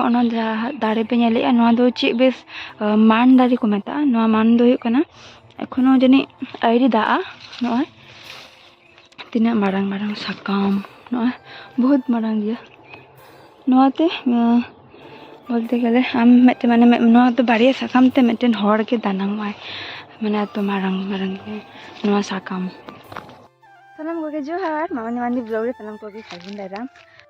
ᱚᱱᱟ ᱡᱟᱦᱟᱸ ᱫᱟᱨᱮ ᱯᱮ ᱧᱮᱞᱮᱜᱼᱟ ᱱᱚᱣᱟ ᱫᱚ ᱪᱮᱫ ᱵᱮᱥ ᱢᱟᱱ ᱫᱟᱨᱮ ᱠᱚ ᱢᱮᱛᱟᱜᱼᱟ ᱱᱚᱣᱟ ᱢᱟᱱ ᱫᱚ ᱦᱩᱭᱩᱜ ᱠᱟᱱᱟ ᱮᱠᱷᱚᱱᱳ ᱡᱟᱹᱱᱤᱡ ᱟᱹᱣᱨᱤ ᱫᱟᱜᱼᱟ ᱱᱚᱜᱼᱚᱭ ᱛᱤᱱᱟᱹᱜ ᱢᱟᱨᱟᱝ ᱢᱟᱨᱟᱝ ᱥᱟᱠᱟᱢ ᱱᱚᱜᱼᱚᱭ ᱵᱚᱦᱩᱛ ᱢᱟᱨᱟᱝ ᱜᱮᱭᱟ ᱱᱚᱣᱟᱛᱮ বলতে গেলে ᱟᱢ ᱢᱤᱫᱴᱮᱱ ᱢᱟᱱᱮ ᱱᱚᱣᱟ ᱫᱚ ᱵᱟᱨᱭᱟ ᱥᱟᱠᱟᱢ ᱛᱮ ᱢᱤᱫᱴᱮᱱ ᱦᱚᱲ ᱜᱮ ᱫᱟᱱᱟᱝᱚᱜᱼᱟᱭ ᱢᱟᱱᱮ ᱮᱛᱚ ᱢᱟᱨᱟᱝ ᱢᱟᱨᱟᱝ ᱜᱮ ᱱᱚᱣᱟ ᱥᱟᱠᱟᱢ ᱥᱟᱱᱟᱢ ᱠᱚᱜᱮ ᱡᱚᱦᱟᱨ ᱢᱟᱢᱟᱱᱤ ᱢᱟᱱᱰᱤ ᱵᱞᱚᱜ ᱨᱮ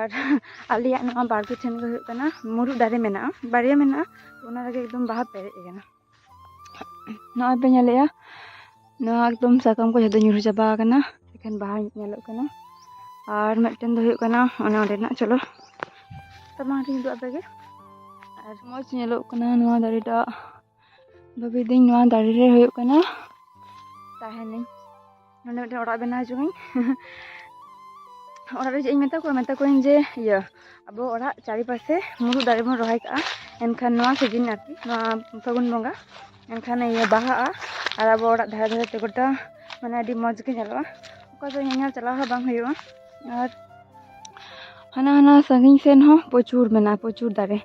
ᱟᱨ ᱟᱞᱮᱭᱟᱜ ᱱᱚᱣᱟ ᱵᱟᱲᱜᱮ ᱴᱷᱮᱱ ᱜᱮ ᱦᱩᱭᱩᱜ ᱠᱟᱱᱟ ᱢᱩᱨᱩᱫ ᱫᱟᱨᱮ ᱢᱮᱱᱟᱜᱼᱟ ᱵᱟᱨᱭᱟ ᱢᱮᱱᱟᱜᱼᱟ ᱚᱱᱟ ᱨᱮᱜᱮ ᱮᱠᱫᱚᱢ ᱵᱟᱦᱟ ᱯᱮᱨᱮᱡ ᱟᱠᱟᱱᱟ ᱱᱚᱜᱼᱚᱭ ᱯᱮ ᱧᱮᱞᱮᱜᱼᱟ ᱱᱚᱣᱟ ᱮᱠᱫᱚᱢ ᱥᱟᱠᱟᱢ ᱠᱚ ᱡᱷᱚᱛᱚ ᱧᱩᱨᱦᱩ ᱪᱟᱵᱟ ᱟᱠᱟᱱᱟ ᱮᱠᱷᱮᱱ ᱵᱟᱦᱟ ᱧᱮᱞᱚᱜ ᱠᱟᱱᱟ ᱟᱨ ᱢᱤᱫᱴᱮᱱ ᱫᱚ ᱦᱩᱭᱩᱜ ᱠᱟᱱᱟ ᱚᱱᱮ ᱚᱸᱰᱮᱱᱟᱜ ᱪᱚᱞᱚ ᱛᱟᱨᱢᱟᱱᱮᱧ ᱩᱫᱩᱜ ᱟᱯᱮ ᱜᱮ ᱟᱨ ᱢᱚᱡᱽ ᱧᱮᱞᱚᱜ ᱠᱟᱱᱟ ᱱᱚᱣᱟ ᱫᱟᱨᱮᱴᱟᱜ ᱵᱷᱟᱵᱤᱫᱟᱹᱧ ᱱᱚᱣᱟ ᱫᱟᱨᱮ ᱨᱮ ᱦᱩᱭᱩᱜ ᱠᱟᱱᱟ ᱛᱟᱦᱮᱱᱟᱹᱧ ᱱᱚᱰᱮ ᱢᱤᱫᱴᱮᱱ ᱚᱲᱟᱜ ᱵᱮᱱᱟᱣ ᱡᱚᱝᱟᱹᱧ मेता कोई जे अब चारिपाशे मुरु दारे बन रहा है एनखान सीज़न आती फागुन बंगा एनखान बहा अब दारे धारे से गोटा मैं मजगे नलोजा चलावा हना हना सन प्रचुर में प्रचुर दारे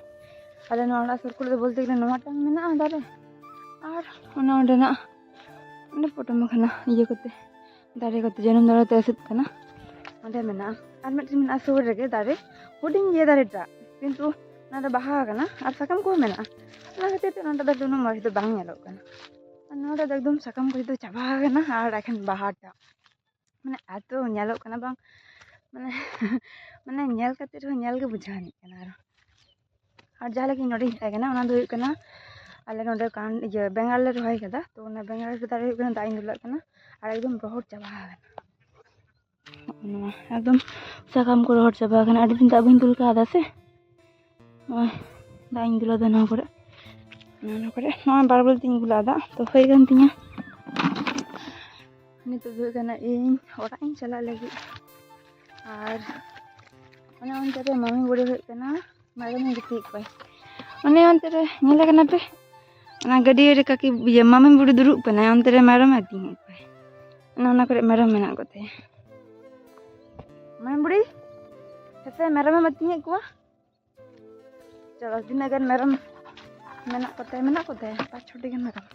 अरे सरकुल बोलते गले दारे और फ़ोटो मखाना ये दारे जनम दारे एसद ᱚᱸᱰᱮ ᱢᱮᱱᱟᱜᱼᱟ ᱟᱨ ᱢᱤᱫᱴᱮᱱ ᱢᱮᱱᱟᱜᱼᱟ ᱥᱩᱨ ᱨᱮᱜᱮ ᱫᱟᱨᱮ ᱦᱩᱰᱤᱧ ᱜᱮᱭᱟ ᱫᱟᱨᱮᱴᱟᱜ ᱠᱤᱱᱛᱩ ᱚᱱᱟᱫᱚ ᱵᱟᱦᱟ ᱟᱠᱟᱱᱟ ᱟᱨ ᱥᱟᱠᱟᱢ ᱠᱚᱦᱚᱸ ᱢᱮᱱᱟᱜᱼᱟ ᱚᱱᱟ ᱠᱷᱟᱹᱛᱤᱨ ᱛᱮ ᱚᱱᱟᱴᱟᱜ ᱫᱚ ᱩᱱᱟᱹᱜ ᱢᱚᱡᱽ ᱫᱚ ᱵᱟᱝ ᱧᱮᱞᱚᱜ ᱠᱟᱱᱟ ᱟᱨ ᱱᱚᱣᱟᱴᱟᱜ ᱫᱚ ᱮᱠᱫᱚᱢ ᱥᱟᱠᱟᱢ ᱠᱚ ᱡᱚᱛᱚ ᱪᱟᱵᱟ ᱟᱠᱟᱱᱟ ᱟᱨ ᱮᱠᱷᱮᱱ ᱵᱟᱦᱟᱴᱟᱜ ᱢᱟᱱᱮ ᱮᱛᱚ ᱧᱮᱞᱚᱜ ᱠᱟᱱᱟ ᱵᱟᱝ ᱢᱟᱱᱮ ᱢᱟᱱᱮ ᱧᱮᱞ ᱠᱟᱛᱮᱫ ᱨᱮᱦᱚᱸ ᱧᱮᱞ ᱜᱮ ᱵᱩᱡᱷᱟᱹᱣ ᱟᱹᱱᱤᱡ ᱠᱟᱱᱟ ᱟᱨ ᱟᱨ ᱡᱟᱦᱟᱸ ᱞᱟᱹᱜᱤᱫ ᱱᱚᱰᱮᱧ ᱦᱮᱡ ᱠᱟᱱᱟ ᱚᱱᱟ ᱫᱚ ᱦᱩᱭᱩᱜ ᱠᱟᱱᱟ ᱟᱞᱮ ᱱᱚᱰᱮ ᱠᱟᱱ ᱤᱭᱟᱹ ᱵᱮᱸᱜᱟᱲ ᱞᱮ ᱨᱚᱦᱚᱭ ᱠᱟᱫᱟ ᱛᱚ ᱚᱱᱟ ᱵᱮᱸᱜᱟᱲ ᱫᱟᱨᱮ ᱦᱩᱭᱩᱜ ᱠᱟᱱᱟ ᱫᱟᱜ ᱤᱧ ᱫᱩᱞᱟᱜ ᱠᱟᱱᱟ ᱟᱨ ᱮᱠᱫᱚᱢ ᱨᱚᱦᱚᱲ ᱪᱟᱵᱟ ᱟᱠᱟᱱᱟ ᱱᱚᱣᱟ ᱮᱠᱫᱚᱢ ᱥᱟᱠᱟᱢ ᱠᱚ ᱨᱚᱦᱚᱲ ᱪᱟᱵᱟ ᱟᱠᱟᱱᱟ ᱟᱹᱰᱤ ᱫᱤᱱ ᱫᱟᱜ ᱵᱟᱹᱧ ᱫᱩᱞ ᱠᱟᱣᱫᱟ ᱥᱮ ᱱᱚᱜᱼᱚᱭ ᱫᱟᱜ ᱤᱧ ᱫᱩᱞᱟᱫᱟ ᱱᱚᱣᱟ ᱠᱚᱨᱮ ᱱᱚᱣᱟ ᱠᱚᱨᱮ ᱱᱚᱜᱼᱚᱭ ᱵᱟᱨ ᱵᱟᱨ ᱛᱤᱧ ᱫᱩᱞᱟᱜ ᱫᱟᱜ ᱛᱚ ᱦᱩᱭ ᱠᱟᱱ ᱛᱤᱧᱟ ᱱᱤᱛᱚᱜ ᱫᱚ ᱦᱩᱭᱩᱜ ᱠᱟᱱᱟ ᱤᱧ ᱚᱲᱟᱜ ᱤᱧ ᱪᱟᱞᱟᱜ ᱞᱟᱹᱜᱤᱫ ᱟᱨ ᱚᱱᱮ ᱚᱱᱛᱮ ᱨᱮ ᱢᱟᱢᱤ ᱵᱩᱲᱤ ᱦᱩᱭᱩᱜ ᱠᱟᱱᱟ ᱢᱮᱨᱚᱢ ᱜᱩᱯᱤᱭᱮᱫ ᱠᱚᱣᱟᱭ ᱚᱱᱮ ᱚᱱᱛᱮ ᱨᱮ ᱧᱮᱞ ᱠᱟᱱᱟ ᱯᱮ ᱚᱱᱟ ᱜᱟᱹᱰᱭᱟᱹ ᱨᱮ ᱠᱟᱹᱠᱤ ᱤᱭᱟᱹ ᱢᱟᱢᱤ ᱵᱩᱲᱤ ᱫᱩᱲᱩᱵ ᱠᱟᱱᱟᱭ ᱚᱱᱛᱮ ᱨᱮ ᱢᱮᱨᱚᱢ ᱟᱹᱛᱤᱧᱮᱫ ᱠᱚᱣᱟᱭ ᱚᱱᱟ ᱚᱱᱟ ᱠᱚᱨᱮ ᱢᱮᱨᱚᱢ ᱢᱮᱱᱟᱜ ᱠᱚᱛᱟᱭᱟ ᱢᱟᱢᱤ ᱵᱩᱲᱤ ᱦᱮᱸᱥᱮ ᱢᱮᱨᱚᱢᱮᱢ ᱟᱹᱛᱤᱧᱮᱫ ᱠᱚᱣᱟ ᱪᱚᱞᱚ ᱛᱤᱱᱟᱹᱜ ᱜᱟᱱ ᱢᱮᱨᱚᱢ ᱢᱮᱱᱟᱜ ᱠᱚᱛᱟᱭᱟ ᱢᱮᱱᱟᱜ ᱠᱚᱛᱟᱭᱟ ᱯᱟᱸᱪ ᱪᱷᱚᱴᱤ ᱜᱟᱱ ᱢᱮᱨᱚᱢ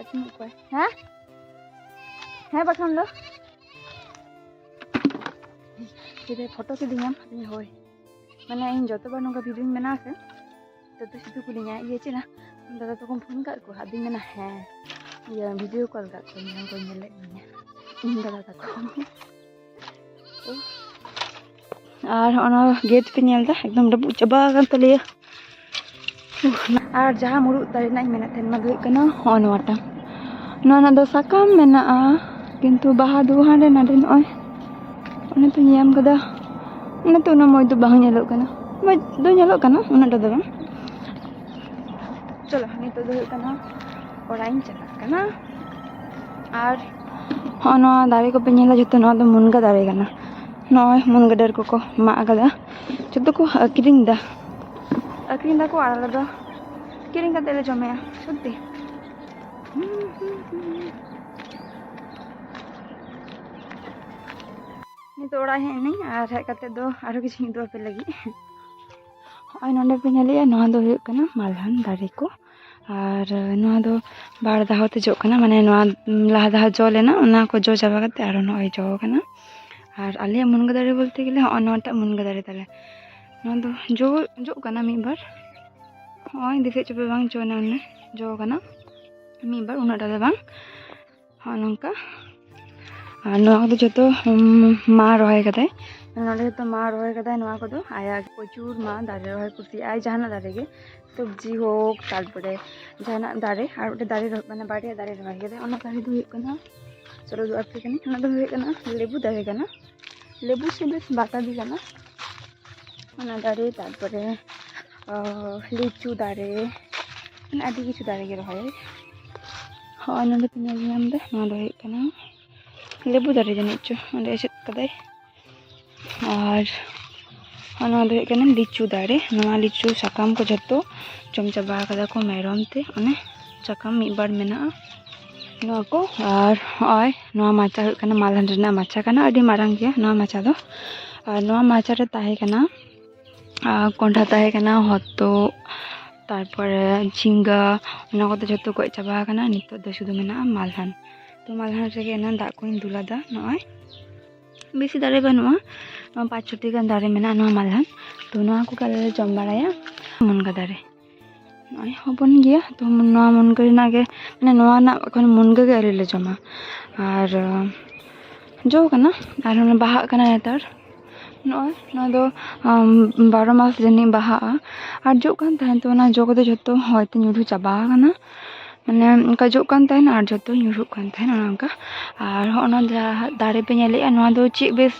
ᱟᱹᱛᱤᱧᱮᱫ ᱠᱚᱣᱟᱭ ᱦᱮᱸ ᱦᱮᱸ ᱵᱟᱠᱷᱟᱱ ᱫᱚ ᱡᱩᱫᱤ ᱯᱷᱳᱴᱳ ᱠᱤᱫᱤᱧᱟᱢ ᱟᱫᱚᱧ ᱦᱳᱭ ᱢᱟᱱᱮ ᱤᱧ ᱡᱚᱛᱚᱵᱟᱨ ᱱᱚᱝᱠᱟ ᱵᱷᱤᱰᱤᱭᱳᱧ ᱵᱮᱱᱟᱣ ᱥᱮ ᱛᱚ ᱥᱩᱫᱷᱩ ᱠᱩᱞᱤᱧᱟ ᱤᱭᱟᱹ ᱪᱮᱫ ᱫᱟᱫᱟ ᱛᱟᱠᱚᱢ ᱯᱷᱳᱱ ᱠᱟᱜ ᱠᱚᱣᱟ ᱟᱫᱚᱧ ᱢᱮᱱᱟ ᱦᱮᱸ ᱤᱭᱟᱹ ᱵᱷᱤᱰᱤᱭᱳ ᱠᱚᱞ ᱠᱟᱜ ᱠᱚᱣᱟᱧ ᱩᱱᱠᱩ ᱧᱮᱞᱮᱫ ᱢᱮᱭᱟ ᱤᱧ ᱫᱟᱫᱟ ᱛᱟᱠᱚ ᱟᱨ ᱚᱱᱟ ᱜᱮᱴ ᱯᱮ ᱧᱮᱞ ᱮᱫᱟ ᱮᱠᱫᱚᱢ ᱰᱟᱵᱩᱡ ᱪᱟᱵᱟ ᱟᱠᱟᱱ ᱛᱟᱞᱮᱭᱟ ᱟᱨ ᱡᱟᱦᱟᱸ ᱢᱩᱨᱩᱫ ᱫᱟᱨᱮ ᱨᱮᱱᱟᱜ ᱤᱧ ᱢᱮᱱᱮᱫ ᱛᱟᱦᱮᱱ ᱚᱱᱟ ᱫᱚ ᱦᱩᱭᱩᱜ ᱠᱟᱱᱟ ᱦᱚᱸᱜᱼᱚ ᱱᱚᱣᱟᱴᱟᱜ ᱱᱚᱣᱟ ᱨᱮᱱᱟᱜ ᱫᱚ ᱥᱟᱠᱟᱢ ᱢᱮᱱᱟᱜᱼᱟ ᱠᱤᱱᱛᱩ ᱵᱟᱦᱟ ᱫᱚ ᱦᱟᱸᱰᱮ ᱱᱟᱰᱮ ᱱᱚᱜᱼᱚᱭ ᱚᱱᱮ ᱯᱮ ᱧᱟᱢ ᱠᱟᱫᱟ ᱚᱱᱟᱛᱮ ᱩᱱᱟᱹᱜ ᱢᱚᱡᱽ ᱫᱚ ᱵᱟᱝ ᱧᱮᱞᱚᱜ ᱠᱟᱱᱟ ᱢᱚᱡᱽ ᱫᱚ ᱧᱮᱞᱚᱜ ᱠᱟᱱᱟ ᱩᱱᱟᱹᱜᱴᱟ ᱫᱚ ᱵᱟᱝ ᱪᱚᱞᱚ ᱱᱤᱛᱚᱜ ᱫᱚ ᱦᱩᱭᱩᱜ ᱠᱟᱱᱟ ᱚᱲᱟᱜ ᱤᱧ ᱪᱟᱞᱟᱜ ᱠᱟᱱᱟ ᱟᱨ ᱦᱚᱸᱜᱼᱚ ᱱᱚᱣᱟ ᱫᱟᱨᱮ ᱠᱚᱯᱮ ᱧᱮᱞᱟ ᱡᱚᱛᱚ ᱱᱚᱣᱟ ᱫᱚ ᱢᱩᱱᱜᱟᱹ ᱫᱟᱨᱮ ᱠᱟᱱᱟ ᱱᱚᱜᱼᱚᱭ ᱢᱩᱱᱜᱟᱹ ᱰᱟᱹᱨ ᱠᱚᱠᱚ ᱢᱟᱜ ᱟᱠᱟᱫᱟ ᱡᱚᱛᱚ ᱠᱚ ᱟᱹᱠᱷᱨᱤᱧ ᱮᱫᱟ ᱟᱹᱠᱷᱨᱤᱧ ᱫᱟᱠᱚ ᱟᱨ ᱟᱞᱮ ᱫᱚ ᱠᱤᱨᱤᱧ ᱠᱟᱛᱮ ᱞᱮ ᱡᱚᱢᱮᱜᱼᱟ ᱥᱚᱛᱛᱤ ᱱᱤᱛᱚᱜ ᱚᱲᱟᱜ ᱦᱮᱡ ᱮᱱᱟᱹᱧ ᱟᱨ ᱦᱮᱡ ᱠᱟᱛᱮ ᱫᱚ ᱟᱨᱚ ᱠᱤᱪᱷᱩᱧ ᱩᱫᱩᱜ ᱟᱯᱮ ᱞᱟᱹᱜᱤᱫ ᱦᱚᱸᱜᱼᱚᱭ ᱱᱚᱰᱮ ᱯᱮ ᱧᱮᱞᱮᱜᱼᱟ ᱱᱚᱣᱟ ᱫᱚ ᱦᱩᱭᱩᱜ ᱠᱟᱱᱟ ᱢᱟᱞᱦᱟᱱ ᱫᱟᱨᱮ ᱠᱚ ᱟᱨ ᱱᱚᱣᱟ ᱫᱚ ᱵᱟᱨ ᱫᱷᱟᱣ ᱛᱮ ᱡᱚᱜ ᱠᱟᱱᱟ ᱢᱟᱱᱮ ᱱᱚᱣᱟ ᱞᱟᱦᱟ ᱫᱷᱟᱣ ᱡᱚ ᱞᱮᱱᱟ ᱚᱱᱟ ko ᱡᱚ ᱪᱟᱵᱟ ᱠᱟᱛᱮ ᱟᱨᱚ ᱱᱚᱜᱼᱚᱭ ᱡᱚ ᱠᱟᱱᱟ और आलिए मुनगदारे बोलते गले मुनगदारे तेल जो जो बार हाँ दिखे चुपे बांग जो उन्हें जो बार उन्टे बांग जो मा रहा जो मा रहा आया प्रचुर मा दारे रहा कुछ आए जहाँ दारे के सब्ज़ी हमको तरह दारे दारे मैं बाड़िया दारे रहा दारे तो चलो जो लेबू दाएगा लेबू से बस बाता दिए तरह लीचू दारे आदि किस दारे रहा पीना लेबू दारे जानकारी लीचू दारे लीचू साकाम को जो चम चाबाद मेरम ते चाकाम मेना ᱱᱚᱣᱟ ᱠᱚ ᱟᱨ ᱦᱚᱸᱜᱼᱚᱭ ᱱᱚᱣᱟ ᱢᱟᱪᱟ ᱦᱩᱭᱩᱜ ᱠᱟᱱᱟ ᱢᱟᱞᱦᱟᱱ ᱨᱮᱱᱟᱜ ᱢᱟᱪᱟ ᱠᱟᱱᱟ ᱟᱹᱰᱤ ᱢᱟᱨᱟᱝ ᱜᱮᱭᱟ ᱱᱚᱣᱟ ᱢᱟᱪᱟ ᱫᱚ ᱟᱨ ᱱᱚᱣᱟ ᱢᱟᱪᱟ ᱨᱮ ᱛᱟᱦᱮᱸ ᱠᱟᱱᱟ ᱟᱨ ᱠᱚᱸᱰᱷᱟ ᱛᱟᱦᱮᱸ ᱠᱟᱱᱟ ᱦᱚᱛᱚᱫ ᱛᱟᱨᱯᱚᱨᱮ ᱡᱷᱤᱸᱜᱟᱹ ᱚᱱᱟ ᱠᱚᱫᱚ ᱡᱷᱚᱛᱚ ᱜᱚᱡ ᱪᱟᱵᱟ ᱠᱟᱱᱟ ᱱᱤᱛᱚᱜ ᱫᱚ ᱥᱩᱫᱷᱩ ᱢᱮᱱᱟᱜᱼᱟ ᱢᱟᱞᱦᱟᱱ ᱛᱚ ᱢᱟᱞᱦᱟᱱ ᱨᱮᱜᱮ ᱮᱱᱟᱱ ᱫᱟᱜ ᱠᱚᱧ ᱫᱩᱞᱟᱫᱟ ᱱᱚᱜᱼᱚᱭ ᱵᱮᱥᱤ ᱫᱟᱨᱮ ᱵᱟᱹᱱᱩᱜᱼᱟ ᱱᱚᱣᱟ ᱯᱟᱸᱪ ᱪᱷᱚᱴᱤ ᱜᱟᱱ ᱫᱟᱨᱮ ᱢᱮᱱᱟᱜᱼᱟ ᱱᱚᱣᱟ ᱢᱟᱞᱦᱟᱱ ᱛᱚ ᱱᱚᱣᱟ ᱠᱚᱜᱮ ᱟᱞᱮ ᱞᱮ ᱡᱚᱢ ᱵᱟᱲᱟᱭᱟ ᱢᱩᱱᱜᱟᱹ ᱫᱟᱨᱮ ᱱᱚᱜᱼᱚᱭ ᱦᱚᱯᱚᱱ ᱜᱮᱭᱟ ᱛᱚ ᱱᱚᱣᱟ ᱢᱩᱱᱜᱟᱹ ᱨᱮᱱᱟᱜ ᱜᱮ ᱢᱟᱱᱮ ᱱᱚᱣᱟ ᱨᱮᱱᱟᱜ ᱮᱠᱷᱚᱱ ᱢᱩᱱᱜᱟᱹ ᱜᱮ ᱟᱹᱣᱨᱤ ᱞᱮ ᱡᱚᱢᱟ ᱟᱨ ᱡᱚ ᱠᱟᱱᱟ ᱟᱨ ᱚᱱᱟ ᱵᱟᱦᱟᱜ ᱠᱟᱱᱟ ᱱᱮᱛᱟᱨ ᱱᱚᱜᱼᱚᱭ ᱱᱚᱣᱟ ᱫᱚ ᱵᱟᱨᱚ ᱢᱟᱥ ᱡᱟᱹᱱᱤᱡ ᱵᱟᱦᱟᱜᱼᱟ ᱟᱨ ᱡᱚᱜ ᱠᱟᱱ ᱛᱟᱦᱮᱱ ᱛᱚ ᱚᱱᱟ ᱡᱚ ᱠᱚᱫᱚ ᱡᱷᱚᱛᱚ ᱦᱚᱭᱛᱮ ᱧᱩᱨᱩ ᱪᱟᱵᱟ ᱟᱠᱟᱱᱟ ᱢᱟᱱᱮ ᱚᱱᱠᱟ ᱡᱚᱜ ᱠᱟᱱ ᱛᱟᱦᱮᱱ ᱟᱨ ᱡᱷᱚᱛᱚ ᱧᱩᱨᱩᱜ ᱠᱟᱱ ᱛᱟᱦᱮᱱ ᱚᱱᱮ ᱚᱱᱠᱟ ᱟᱨ ᱦᱚᱸ ᱚᱱᱟ ᱡᱟᱦᱟᱸ ᱫᱟᱨᱮ ᱯᱮ ᱧᱮᱞᱮᱜᱼᱟ ᱱᱚᱣᱟ ᱫᱚ ᱪᱮᱫ ᱵᱮᱥ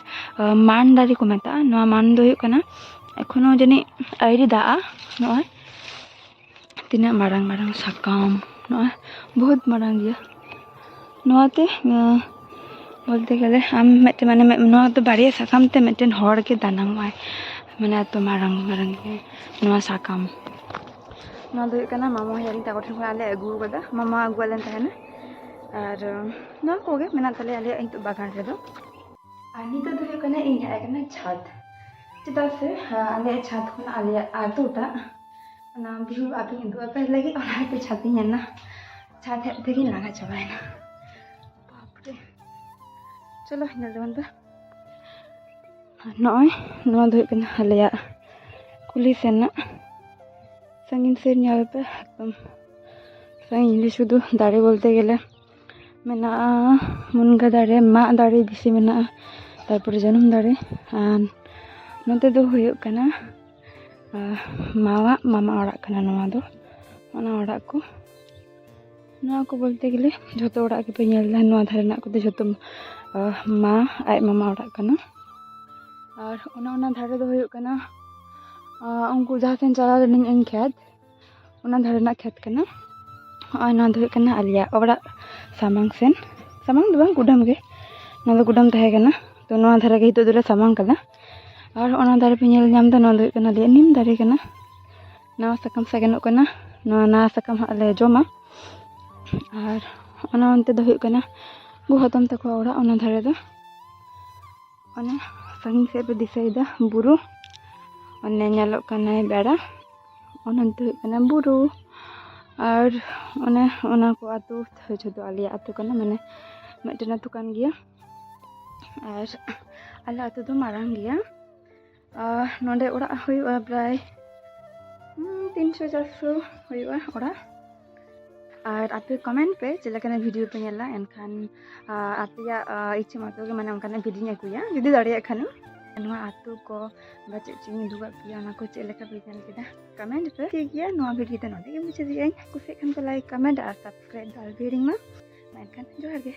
ᱢᱟᱱ ᱫᱟᱨᱮ ᱠᱚ ᱢᱮᱛᱟᱜᱼᱟ ᱱᱚᱣᱟ ᱢᱟᱱ ᱫᱚ ᱦᱩᱭᱩᱜ ᱠᱟᱱᱟ ᱮᱠᱷᱚᱱᱚ ᱡᱟᱹᱱᱤᱡ ᱟᱹᱣᱨᱤ ᱫᱟᱜᱼᱟ ᱱᱚᱜᱼᱚᱭ ᱛᱤᱱᱟᱹᱜ ᱢᱟᱨᱟᱝ ᱢᱟᱨᱟᱝ ᱥᱟᱠᱟᱢ ᱱᱚᱜᱼᱚᱭ ᱵᱚᱦᱩᱛ ᱢᱟᱨᱟᱝ ᱜᱮᱭᱟ ᱱᱚᱣᱟᱛᱮ বলতে গেলে আম ᱢᱤᱫᱴᱮᱱ মানে ᱱᱚᱣᱟ ᱫᱚ ᱵᱟᱨᱭᱟ ᱥᱟᱠᱟᱢ ᱛᱮ ᱢᱤᱫᱴᱮᱱ ᱦᱚᱲ ᱜᱮ ᱫᱟᱱᱟᱝᱚᱜᱼᱟᱭ ᱢᱟᱱᱮ ᱮᱛᱚ ᱢᱟᱨᱟᱝ ᱢᱟᱨᱟᱝ ᱜᱮ ᱱᱚᱣᱟ ᱥᱟᱠᱟᱢ ᱱᱚᱣᱟ ᱫᱚ ᱦᱩᱭᱩᱜ ᱠᱟᱱᱟ ᱢᱟᱢᱟ ᱦᱮᱨᱤᱧ ᱛᱟᱠᱚ ᱴᱷᱮᱱ ᱠᱷᱚᱱ ᱟᱞᱮ ᱟᱹᱜᱩ ᱟᱠᱟᱫᱟ ᱢᱟᱢᱟ ᱟᱹᱜᱩ ᱟᱞᱮ ᱛᱟᱦᱮᱱᱟ ᱟᱨ ᱱᱚᱣᱟ ᱠᱚᱜᱮ ᱢᱮᱱᱟᱜ ᱛᱟᱞᱮᱭᱟ ᱟᱞᱮᱭᱟᱜ ᱱᱤᱛᱚᱜ ᱵᱟᱜᱟᱱ ᱨᱮᱫᱚ ᱟᱨ ᱱᱤᱛᱚᱜ ᱫᱚ ᱦᱩᱭᱩᱜ ᱠᱟᱱᱟ ᱤᱧ ᱦᱮᱡ ᱟᱠᱟᱱᱟ ᱪᱷᱟᱫᱽ ᱪᱮᱫᱟᱜ ᱥᱮ ᱟᱞᱮᱭᱟᱜ ᱪᱷᱟᱫᱽ ᱠᱷᱚᱱ ᱟᱞᱮᱭᱟᱜ ᱟᱛᱳᱴᱟᱜ ना बिहू आप ही दुआ पहले ही और आप तो छाती है ना। छाते थे कि लगा चला ना। बाप चलो हिना जवान तो नॉय नॉय दो इतना हल्या कुली से ना, संगीन से नियाल पे हम संगीन ले शुद्ध दारे बोलते के ले मैं ना मुंगा दारे माँ दारे बिसी में ना तार पर जन्म दारे आन नोटे तो हुई होगा ना। मावा, मामा ओड़ा कना को ना बोलते गेले जो तो के पे को जो मा आय मामा ओड़ा कना और ओना ओना धरे दो होयो चला रनिन इन खेत। ओना खेत कना आय ना आलिया ओड़ा सामंग सेन। सामंग गुडम तो गुडम तहे तो, तो, तो नवा धरे ᱟᱨ ᱚᱱᱟ ᱫᱟᱨᱮ ᱯᱮ ᱧᱮᱞ ᱧᱟᱢ ᱮᱫᱟ ᱱᱚᱣᱟ ᱫᱚ ᱦᱩᱭᱩᱜ ᱠᱟᱱᱟ ᱟᱞᱮᱭᱟᱜ ᱱᱤᱢ ᱫᱟᱨᱮ ᱠᱟᱱᱟ ᱱᱟᱣᱟ ᱥᱟᱠᱟᱢ ᱥᱟᱜᱮᱱᱚᱜ ᱠᱟᱱᱟ ᱱᱚᱣᱟ ᱱᱟᱣᱟ ᱥᱟᱠᱟᱢ ᱦᱟᱸᱜ ᱞᱮ ᱡᱚᱢᱟ ᱟᱨ ᱚᱱᱟ ᱚᱱᱛᱮ ᱫᱚ ᱦᱩᱭᱩᱜ ᱠᱟᱱᱟ ᱜᱚ ᱦᱟᱛᱚᱢ ᱛᱟᱠᱚᱣᱟᱜ ᱚᱲᱟᱜ ᱚᱱᱟ ᱫᱷᱟᱨᱮ ᱫᱚ ᱚᱱᱮ ᱥᱟᱺᱜᱤᱧ ᱥᱮᱫ ᱯᱮ ᱫᱤᱥᱟᱹᱭᱮᱫᱟ ᱵᱩᱨᱩ ᱚᱱᱮ ᱧᱮᱞᱚᱜ ᱠᱟᱱᱟᱭ ᱵᱮᱲᱟ ᱚᱱᱟ ᱫᱚ ᱦᱩᱭᱩᱜ ᱠᱟᱱᱟ ᱵᱩᱨᱩ ᱟᱨ ᱚᱱᱮ ᱚᱱᱟ ᱠᱚ ᱟᱛᱳ ᱡᱷᱚᱛᱚ ᱟᱞᱮᱭᱟᱜ ᱟᱛᱳ ᱠᱟᱱᱟ ᱢᱟᱱᱮ ᱢᱤᱫᱴᱮᱱ ᱟᱛᱳ ᱠᱟᱱ ᱜᱮᱭᱟ ᱟᱨ ᱟᱞᱮ ᱟᱛᱳ ᱫᱚ ᱢᱟᱨᱟᱝ ᱜᱮᱭᱟ ᱱᱚᱰᱮ ᱚᱲᱟᱜ ᱦᱩᱭᱩᱜᱼᱟ ᱯᱨᱟᱭ ᱛᱤᱱᱥᱚ ᱪᱟᱨᱥᱚ ᱦᱩᱭᱩᱜᱼᱟ ᱚᱲᱟᱜ ᱟᱨ ᱟᱯᱮ ᱠᱚᱢᱮᱱᱴ ᱯᱮ ᱪᱮᱫ ᱞᱮᱠᱟᱱᱟᱜ ᱵᱷᱤᱰᱤᱭᱳ ᱯᱮ ᱧᱮᱞᱟ ᱮᱱᱠᱷᱟᱱ ᱟᱯᱮᱭᱟᱜ ᱤᱪᱪᱷᱟᱹ ᱢᱚᱛᱚ ᱜᱮ ᱢᱟᱱᱮ ᱚᱱᱠᱟᱱᱟᱜ ᱵᱷᱤᱰᱤᱭᱳᱧ ᱟᱹᱜᱩᱭᱟ ᱡᱩᱫᱤ ᱫᱟᱲᱮᱭᱟᱜ ᱠᱷᱟᱱ ᱱᱚᱣᱟ ᱟᱛᱳ ᱠᱚ ᱵᱟ ᱪᱮᱫ ᱪᱮᱫ ᱤᱧ ᱩᱫᱩᱜᱟᱜ ᱯᱮᱭᱟ ᱚᱱᱟ ᱠᱚ ᱪᱮᱫ ᱞᱮᱠᱟ ᱯᱮ ᱧᱮᱞ ᱠᱮᱫᱟ ᱠᱟᱢᱮᱱᱴ ᱯᱮ ᱴᱷᱤᱠ ᱜᱮᱭᱟ ᱱᱚᱣᱟ ᱵᱷᱤᱰᱤᱭᱳ ᱫᱚ ᱱᱚᱰᱮ ᱜᱮ ᱢᱩᱪᱟᱹᱫ ᱮᱜ ᱟᱹᱧ ᱠᱩᱥᱤᱭᱟᱜ ᱠᱷᱟᱱ ᱯᱮ ᱞᱟᱭᱤᱠ ᱠᱟᱢᱮᱱᱴ ᱟᱨ ᱥᱟᱵᱥᱠᱨᱟᱭᱤᱵ ᱫᱚ ᱟᱞᱚᱯᱮ ᱦᱤᱲᱤᱧ ᱢᱟ ᱢᱮᱱᱠᱷᱟᱱ ᱡᱚᱦᱟᱨ ᱜᱮ